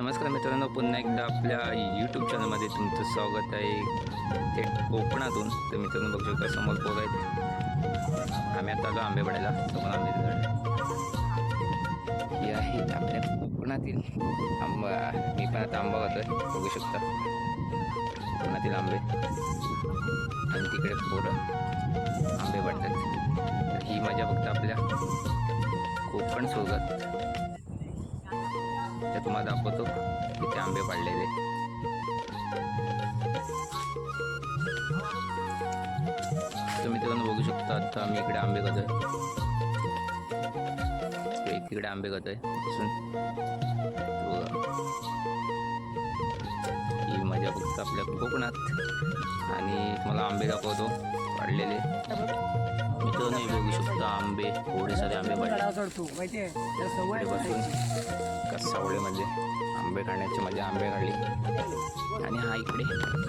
नमस्कार मित्रांनो पुन्हा एकदा आपल्या यूट्यूब चॅनलमध्ये तुमचं स्वागत आहे. ते कोकणातून तर मित्रांनो बघू शकता समोर पोर आहेत. आम्ही आता आलो आंबेवाड्याला. तुम्हाला समोर आंबे ही आहेत आपल्या कोकणातील आंबा. मी पण आता आंबा खातोय बघू शकता. कोकणातील आंबे. आणि तिकडे पोरं आंबे वाटतात ही मजा फक्त आपल्या कोकण सोबत. ते तुम्हाला दाखवतो. इथे आंबे पाडलेले. तुम्ही तिकडून बघू शकता. आता आम्ही इकडे आंबे खातोय. आहे इकडे आंबे खातोय. आहे ही मजा फक्त आपल्या कोकणात. आणि तुम्हाला आंबे दाखवतो. पाडलेले. मित्रांनो बघू शकता आंबे. थोडे सारे आंबे पाडले. बसून. सावळेमध्ये म्हणजे आंबे खाण्याची मजा आंबे काढली आणि हा इकडे